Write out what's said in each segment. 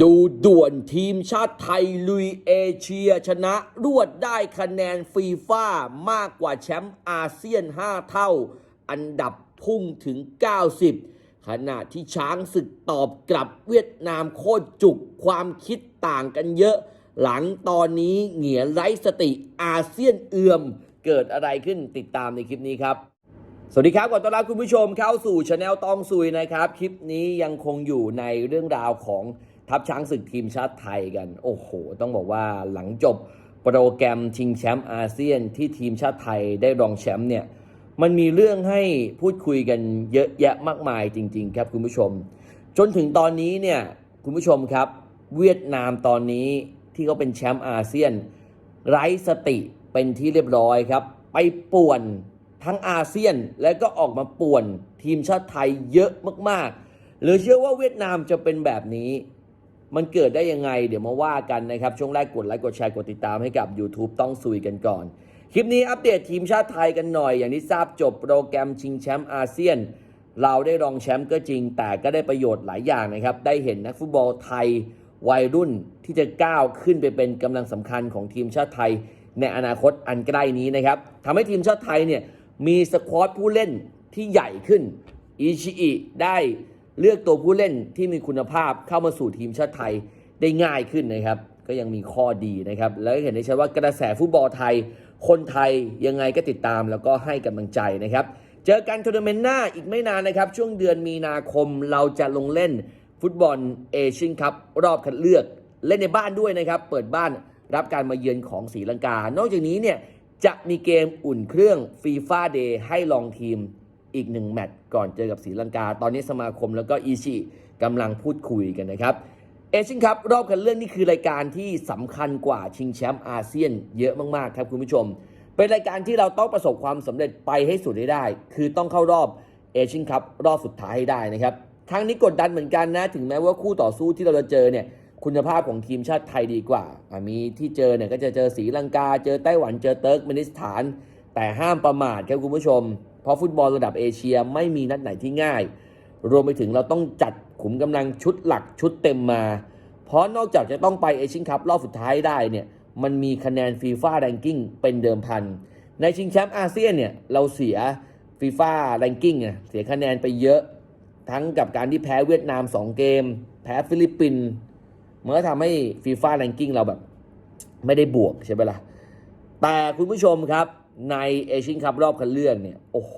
ดูด่วนทีมชาติไทยลุยเอเชียชนะรวดได้คะแนนฟีฟ่ามากกว่าแชมป์อาเซียน 5 เท่า อันดับพุ่งถึง 90 ขณะที่ช้างศึกตอบกลับเวียดนามโคตรจุกความคิดต่างกันเยอะ หลังตอนนี้เหงียไร้สติอาเซียนเอื่อม เกิดอะไรขึ้นติดตามในคลิปนี้ครับสวัสดีครับขอต้อนรับคุณผู้ชมเข้าสู่ช anel ตองซุยนะครับ คลิปนี้ยังคงอยู่ในเรื่องราวของ ทัพช้างศึกทีมชาติไทยกัน โอ้โห ต้องบอกว่าหลังจบโปรแกรมชิงแชมป์อาเซียนที่ทีมชาติไทยได้รองแชมป์เนี่ยมันมีเรื่องให้พูดคุยกันเยอะแยะมากมายจริง ๆ ครับคุณผู้ชม จนถึงตอนนี้เนี่ยคุณผู้ชมครับ เวียดนามตอนนี้ที่เขาเป็นแชมป์อาเซียน ไร้สติเป็นที่เรียบร้อยครับ ไปป่วนทั้งอาเซียนและก็ออกมาป่วนทีมชาติไทยเยอะมากๆ หรือเชื่อว่าเวียดนามจะเป็นแบบนี้ มันเกิดได้ยังไง เดี๋ยวมาว่ากันนะครับ ช่วงแรกกดไลค์กดแชร์กดติดตามให้กับ YouTube ต้องซุยกันก่อน คลิปนี้อัปเดตทีมชาติไทยกันหน่อย อย่างที่ทราบจบโปรแกรมชิงแชมป์อาเซียน เราได้รองแชมป์ก็จริง แต่ก็ได้ประโยชน์หลายอย่างนะครับ ได้เห็นนักฟุตบอลไทยวัยรุ่นที่จะก้าวขึ้นไปเป็นกำลังสำคัญของทีมชาติไทย ในอนาคตอันใกล้นี้นะครับทำให้ทีมชาติไทยเนี่ยมีสควอตผู้เล่นที่ใหญ่ขึ้นอิชิอิได้ เลือกตัวผู้เล่นที่มีคุณภาพเข้ามาสู่ทีมชาติไทยได้ง่ายขึ้นนะครับ ก็ยังมีข้อดีนะครับ แล้วก็เห็นได้ชัดว่ากระแสฟุตบอลไทย คนไทยยังไงก็ติดตามแล้วก็ให้กำลังใจนะครับ เจอกันทัวร์นาเมนต์หน้าอีกไม่นานนะครับ ช่วงเดือนมีนาคมเราจะลงเล่นฟุตบอลเอเชียนคัพรอบคัดเลือกเล่นในบ้านด้วยนะครับ เปิดบ้านรับการมาเยือนของศรีลังกา นอกจากนี้เนี่ยจะมีเกมอุ่นเครื่องฟีฟ่าเดย์ให้ลองทีม อีกหนึ่งแมตช์ก่อนเจอกับศรีลังกา ตอนนี้สมาคมแล้วก็อีชิกำลังพูดคุยกันนะครับเอเชียนคัพรอบคัดเลือกนี่คือรายการที่สำคัญกว่าชิงแชมป์อาเซียนเยอะมากๆ ครับคุณผู้ชม เป็นรายการที่เราต้องประสบความสำเร็จไปให้สุดให้ได้ คือต้องเข้ารอบเอเชียนคัพรอบสุดท้ายให้ได้นะครับครั้งนี้กดดันเหมือนกันนะ ถึงแม้ว่าคู่ต่อสู้ที่เราจะเจอเนี่ยคุณภาพของทีมชาติไทยดีกว่า มีที่เจอเนี่ยก็จะเจอศรีลังกา เจอไต้หวันเจอเติร์กเมนิสถาน แต่ห้ามประมาทครับคุณผู้ชม เพราะฟุตบอลระดับเอเชียไม่มีนัดไหนที่ง่าย รวมไปถึงเราต้องจัดขุมกำลังชุดหลักชุดเต็มมา เพราะนอกจากจะต้องไปเอเชียนคัพรอบสุดท้ายได้เนี่ยมันมีคะแนนฟีฟ่าแรงกิ้งเป็นเดิมพัน ในชิงแชมป์อาเซียนเนี่ยเราเสียฟีฟ่าแรงกิ้งเนี่ยเสียคะแนนไปเยอะ ทั้งกับการที่แพ้เวียดนาม 2 เกม แพ้ฟิลิปปินส์มันก็ทำให้ฟีฟ่าแรงกิ้งเราแบบ ไม่ได้บวกใช่ไหมล่ะแต่คุณผู้ชมครับ ในเอเชียนคัพรอบคัดเลือกเนี่ยโอ้โห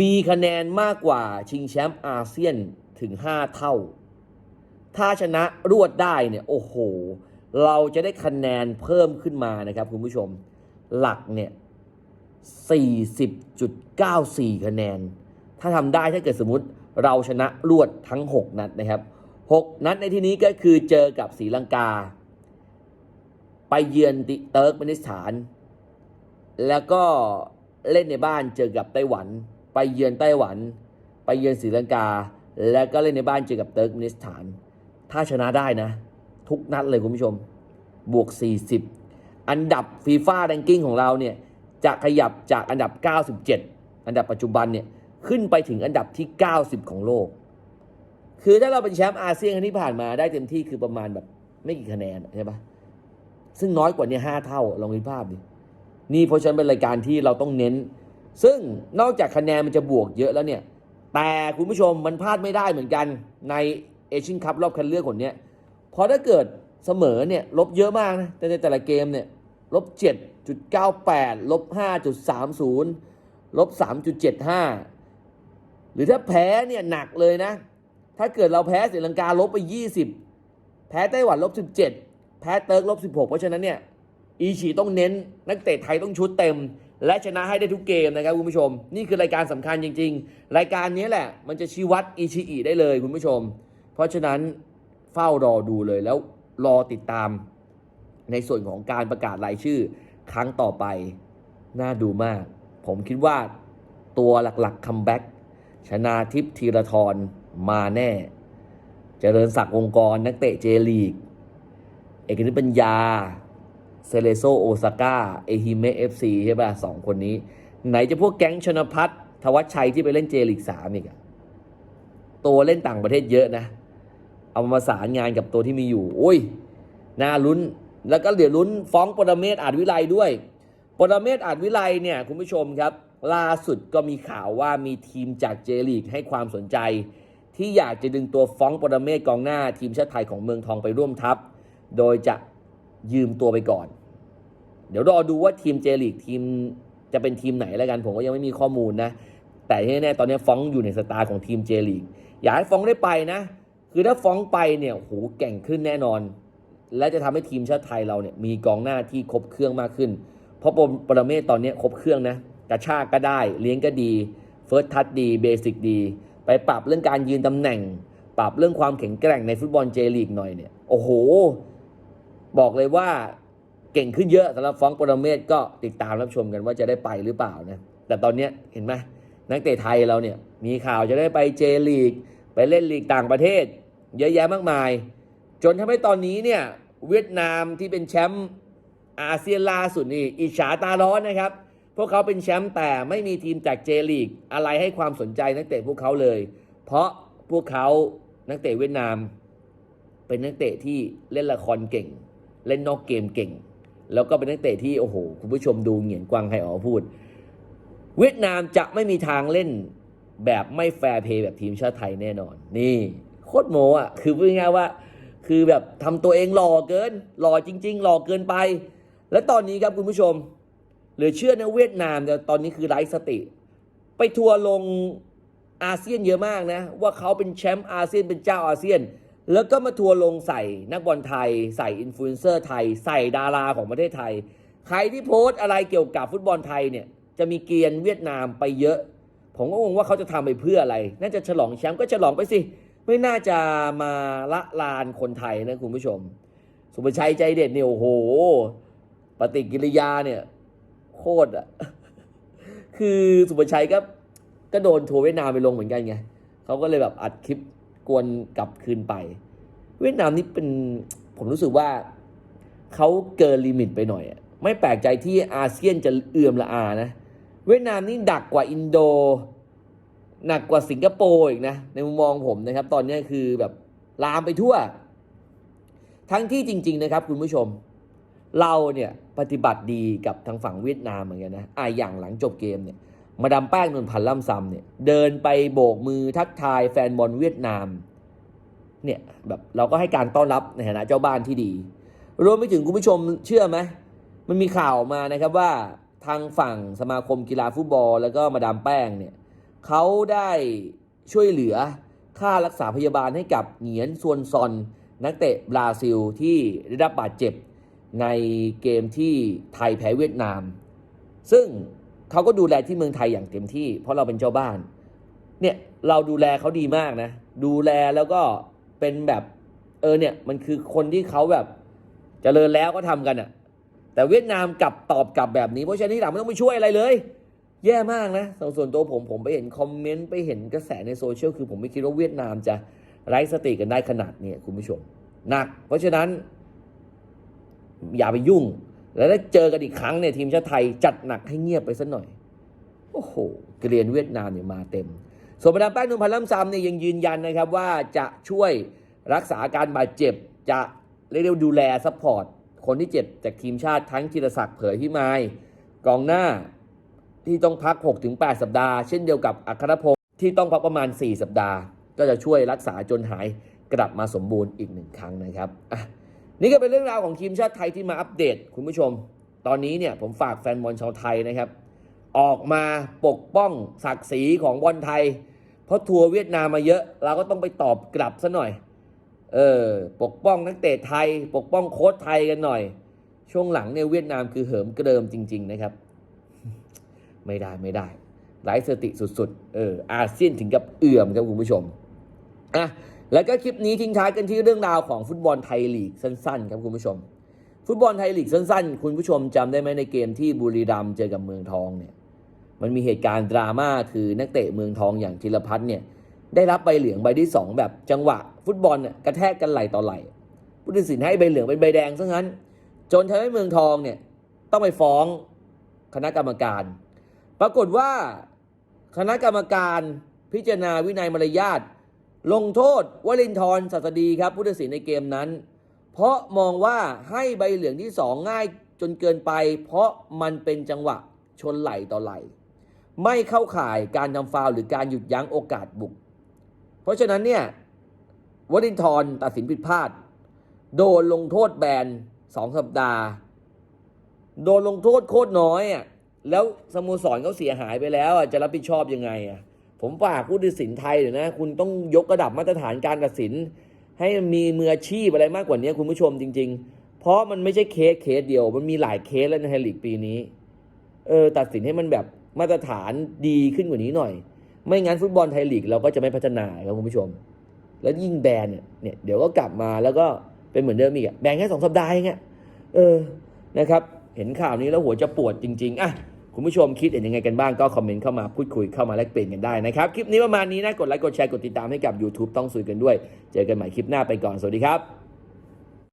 มีคะแนนมากกว่าชิงแชมป์อาเซียนถึง 5 เท่า ถ้าชนะรวดได้เนี่ยโอ้โห เราจะได้คะแนนเพิ่มขึ้นมานะครับคุณผู้ชมหลักเนี่ย40.94 คะแนน ถ้าทำได้ถ้าเกิดสมมติเราชนะรวดทั้ง 6 นัดนะครับ 6 นัดในที่นี้ก็คือเจอกับศรีลังกา ไปเยือนติเติร์กเมนิสถาน แล้วก็เล่นในบ้านเจอกับไต้หวัน ไปเยือนไต้หวัน ไปเยือนศรีลังกา แล้วก็เล่นในบ้านเจอกับเติร์กเมนิสถาน ถ้าชนะได้นะ ทุกนัดเลยคุณผู้ชม บวก 40 อันดับฟีฟ่าแรงกิ้งของเราเนี่ยจะขยับจากอันดับ 97 อันดับปัจจุบันเนี่ยขึ้นไปถึงอันดับที่ 90 ของโลก คือถ้าเราเป็นแชมป์อาเซียนครั้งที่ผ่านมาได้เต็มที่คือประมาณแบบไม่กี่คะแนนใช่ปะซึ่งน้อยกว่านี้ห้าเท่าลองคิดภาพดิ นี่เพราะฉะนั้นเป็นรายการที่เราต้องเน้น ซึ่งนอกจากคะแนนมันจะบวกเยอะแล้วเนี่ย แต่คุณผู้ชมมันพลาดไม่ได้เหมือนกันในเอเชียนคัพรอบคัดเลือกคนเนี้ยเพราะถ้าเกิดเสมอเนี่ยลบเยอะมากนะแต่ในแต่ละเกมเนี่ยลบ 7.98 ลบ 5.30 ลบ 3.75 หรือถ้าแพ้เนี่ยหนักเลยนะ ถ้าเกิดเราแพ้ศรีลังกาลบไป 20 แพ้ไต้หวันลบ 17 แพ้เติร์กลบ 16 เพราะฉะนั้นเนี่ย อีชีต้องเน้น นักเตะไทยต้องชุดเต็ม และชนะให้ได้ทุกเกมนะครับคุณผู้ชม นี่คือรายการสำคัญจริง ๆ รายการนี้แหละ มันจะชี้วัดอีชีอีได้เลยคุณผู้ชม เพราะฉะนั้นเฝ้ารอดูเลยแล้วรอติดตาม ในส่วนของการประกาศรายชื่อ ครั้งต่อไป น่าดูมาก ผมคิดว่าตัวหลักๆคัมแบ็กชนาทิพย์ธีรทรมาแน่ เจริญศักดิ์วงค์กร นักเตะเจลีก เอกนิตปัญญา เซเลโซโอซาก้าเอฮิเมะเอฟซีใช่ป่ะสองคนนี้ ไหนจะพวกแก๊งชนพัฒน์ทวัชชัยที่ไปเล่นเจลีกสามอีกอะตัวเล่นต่างประเทศเยอะนะ เอามาสานงานกับตัวที่มีอยู่โอ้ยน่าลุ้นแล้วก็เดี๋ยวลุ้นฟ้องปรเมศอาจวิไลด้วยปรเมศอาจวิไลเนี่ยคุณผู้ชมครับ ล่าสุดก็มีข่าวว่ามีทีมจากเจลีกให้ความสนใจ ที่อยากจะดึงตัวฟ้องปรเมศกองหน้าทีมชาติไทยของเมืองทองไปร่วมทัพ โดยจะ ยืมตัวไปก่อน เดี๋ยวรอดูว่าทีมเจลีกทีมจะเป็นทีมไหนแล้วกัน ผมก็ยังไม่มีข้อมูลนะ แต่ที่แน่ๆตอนนี้ฟ้องอยู่ในสตาร์ของทีมเจลีกอยากให้ฟ้องได้ไปนะ คือถ้าฟ้องไปเนี่ยโหเก่งขึ้นแน่นอน และจะทำให้ทีมชาติไทยเราเนี่ยมีกองหน้าที่ครบเครื่องมากขึ้น เพราะปรเมศตอนนี้ครบเครื่องนะกระชากก็ได้เลี้ยงก็ดีเฟิร์สทัชดีเบสิกดีไปปรับเรื่องการยืนตำแหน่ง ปรับเรื่องความแข็งแกร่งในฟุตบอลเจลีกหน่อยเนี่ยโอ้โห บอกเลยว่าเก่งขึ้นเยอะสำหรับฟ้องปรเมศก็ติดตามรับชมกันว่าจะได้ไปหรือเปล่านะแต่ตอนนี้เห็นไหมนักเตะไทยเราเนี่ยมีข่าวจะได้ไปเจลีก ไปเล่นลีกต่างประเทศ เยอะแยะมากมาย จนทำให้ตอนนี้เนี่ยเวียดนามที่เป็นแชมป์อาเซียนล่าสุดนี่อิจฉาตาร้อนนะครับ พวกเขาเป็นแชมป์แต่ไม่มีทีมจากเจลีก อะไรให้ความสนใจนักเตะพวกเขาเลย เพราะพวกเขานักเตะเวียดนาม เป็นนักเตะที่เล่นละครเก่ง เล่นนอกเกมเก่ง แล้วก็เป็นนักเตะที่โอ้โหคุณผู้ชมดูเหงียนกวางไฮอ๋อพูด เวียดนามจะไม่มีทางเล่นแบบไม่แฟร์เพย์แบบทีมชาติไทยแน่นอน นี่โคตรโมอะคือพูดง่ายว่า คือแบบทำตัวเองหล่อเกินหล่อจริง ๆ หล่อเกินไป และตอนนี้ครับคุณผู้ชมหลือเชื่อนะเวียดนามแต่ตอนนี้คือไร้สติ ไปทัวร์ลงอาเซียนเยอะมากนะ ว่าเขาเป็นแชมป์อาเซียนเป็นเจ้าอาเซียน แล้วก็มาทัวร์ลงใส่นักบอลไทย ใส่อินฟลูเอนเซอร์ไทย ใส่ดาราของประเทศไทย ใครที่โพสต์อะไรเกี่ยวกับฟุตบอลไทยเนี่ยจะมีเกียนเวียดนามไปเยอะ ผมก็งงว่าเขาจะทำไปเพื่ออะไร น่าจะฉลองแชมป์ก็ฉลองไปสิ ไม่น่าจะมาละลานคนไทยนะคุณผู้ชม สุภชัยใจเด็ดเนี่ยโอ้โห ปฏิกิริยาเนี่ยโคตรอะคือสุภชัยก็ก็โดนทัวร์เวียดนามไปลงเหมือนกันไงเขาก็เลยแบบอัดคลิป กวนกลับคืนไป เวียดนามนี่เป็นผมรู้สึกว่าเขาเกินลิมิตไปหน่อยอะไม่แปลกใจที่อาเซียนจะเอื่อมละอานะ เวียดนามนี่ดักกว่าอินโด หนักกว่าสิงคโปร์อีกนะ ในมุมมองผมนะครับ ตอนนี้คือแบบลามไปทั่ว ทั้งที่จริง ๆ นะครับ คุณผู้ชม เราเนี่ยปฏิบัติดีกับทางฝั่งเวียดนามเหมือนกันนะอะอย่างหลังจบเกมเนี่ย มาดามแป้งนนพันธ์ล่ำซำเนี่ยเดินไปโบกมือทักทายแฟนบอลเวียดนามเนี่ยแบบเราก็ให้การต้อนรับในฐานะเจ้าบ้านที่ดี รวมไปถึงคุณผู้ชมเชื่อไหมมันมีข่าวออกมานะครับว่าทางฝั่งสมาคมกีฬาฟุตบอล แล้วก็มาดามแป้งเนี่ยเขาได้ช่วยเหลือค่ารักษาพยาบาลให้กับเหงียนซวนซอน นักเตะบราซิลที่ได้รับบาดเจ็บในเกมที่ไทยแพ้เวียดนาม ซึ่ง เขาก็ดูแลที่เมืองไทยอย่างเต็มที่ เพราะเราเป็นเจ้าบ้าน เนี่ยเราดูแลเขาดีมากนะ ดูแลแล้วก็เป็นแบบเออเนี่ยมันคือคนที่เขาแบบเจริญแล้วก็ทำกันอะ่ะ แต่เวียดนามกลับตอบกลับแบบนี้ เพราะฉะนั้นที่หลังไม่ต้องไปช่วยอะไรเลย แย่มากนะส่วนส่วนตัวผมผมไปเห็นคอมเมนต์ไปเห็นกระแสในโซเชียลคือผมไม่คิดว่าเวียดนามจะไร้สติกันได้ขนาดนี้คุณผู้ชมหนัก เพราะฉะนั้น อย่าไปยุ่ง แล้วถ้เจอกันอีกครั้งเนี่ยทีมชาติไทยจัดหนักให้เงียบไปสักหน่อย โอ้โหเกรียนเวียดนามเนี่ยมาเต็มส่วนบรรดามแป้งนวลพันธ์ล่ำซำเนี่ยยังยืนยันนะครับว่าจะช่วยรักษาอาการบาดเจ็บจะเรียกได้ดูแลซัพพอร์ตคนที่เจ็บจากทีมชาติทั้งจิรศักดิ์เผยพิมายกองหน้าที่ต้องพัก 6-8 สัปดาห์ เช่นเดียวกับอัครพงศ์ที่ต้องพักประมาณ 4 สัปดาห์ ก็จะช่วยรักษาจนหายกลับมาสมบูรณ์อีกหนึ่งครั้งนะครับอะ นี่ก็เป็นเรื่องราวของทีมชาติไทยที่มาอัปเดตคุณผู้ชม ตอนนี้เนี่ยผมฝากแฟนบอลชาวไทยนะครับ ออกมาปกป้องศักดิ์ศรีของบอลไทย เพราะทัวร์เวียดนามมาเยอะเราก็ต้องไปตอบกลับซะหน่อย เออปกป้องนักเตะไทย ปกป้องโค้ชไทยกันหน่อย ช่วงหลังเนี่ยเวียดนามคือเหิมเกริมจริง ๆ นะครับ ไม่ได้ไม่ได้ไร้สติสุดๆเอออาเซียนถึงกับเอื่อมครับคุณผู้ชมอะ แล้วก็คลิปนี้ทิ้งท้ายกันที่เรื่องราวของฟุตบอลไทยลีกสั้นๆ ครับคุณผู้ชม ฟุตบอลไทยลีกสั้นๆ คุณผู้ชมจำได้ไหมในเกมที่บุรีรัมย์เจอกับเมืองทองเนี่ยมันมีเหตุการณ์ดราม่าคือนักเตะเมืองทองอย่างธีรพัฒน์เนี่ยได้รับใบเหลืองใบที่ 2 แบบจังหวะ ฟุตบอลกระแทกกันไหลต่อไหลผู้ตัดสินให้ใบเหลืองเป็นใบแดงซะงั้น จนทำให้เมืองทองเนี่ยต้องไปฟ้องคณะกรรมการ ปรากฏว่าคณะกรรมการพิจารณาวินัยมารยาท ลงโทษวลินทรศัสดีครับผู้ตัดสินในเกมนั้น เพราะมองว่าให้ใบเหลืองที่สองง่ายจนเกินไป เพราะมันเป็นจังหวะชนไหลต่อไหล ไม่เข้าข่ายการทำฟาวหรือการหยุดยั้งโอกาสบุก เพราะฉะนั้นเนี่ยวลินทรตัดสินผิดพลาด โดนลงโทษแบนสองสัปดาห์ โดนลงโทษโคตรน้อยอะแล้วสโมสรเขาเสียหายไปแล้วจะรับผิดชอบยังไงอะ ผมฝากผู้ตัดสินไทยเดี๋ยวนะ คุณต้องยกระดับมาตรฐานการตัดสิน ให้มีมืออาชีพอะไรมากกว่านี้คุณผู้ชมจริง ๆ เพราะมันไม่ใช่เคสเคสเดียว มันมีหลายเคสแล้วในไทยลีกปีนี้ เออตัดสินให้มันแบบมาตรฐานดีขึ้นกว่านี้หน่อย ไม่งั้นฟุตบอลไทยลีกเราก็จะไม่พัฒนาครับคุณผู้ชม แล้วยิ่งแบนเนี่ยเนี่ยเดี๋ยวก็กลับมาแล้วก็เป็นเหมือนเดิมอีกอะแบนแค่สองสัปดาห์เองอะเออนะครับ เห็นข่าวนี้แล้วหัวจะปวดจริง ๆอะ คุณผู้ชมคิดเห็นยังไงกันบ้างก็คอมเมนต์เข้ามาพูดคุยเข้ามาแลกเปลี่ยนกันได้นะครับ คลิปนี้ประมาณนี้นะกดไลค์กดแชร์กดติดตามให้กับ YouTube ต้องสุยกันด้วย เจอกันใหม่คลิปหน้าไปก่อนสวัสดีครับ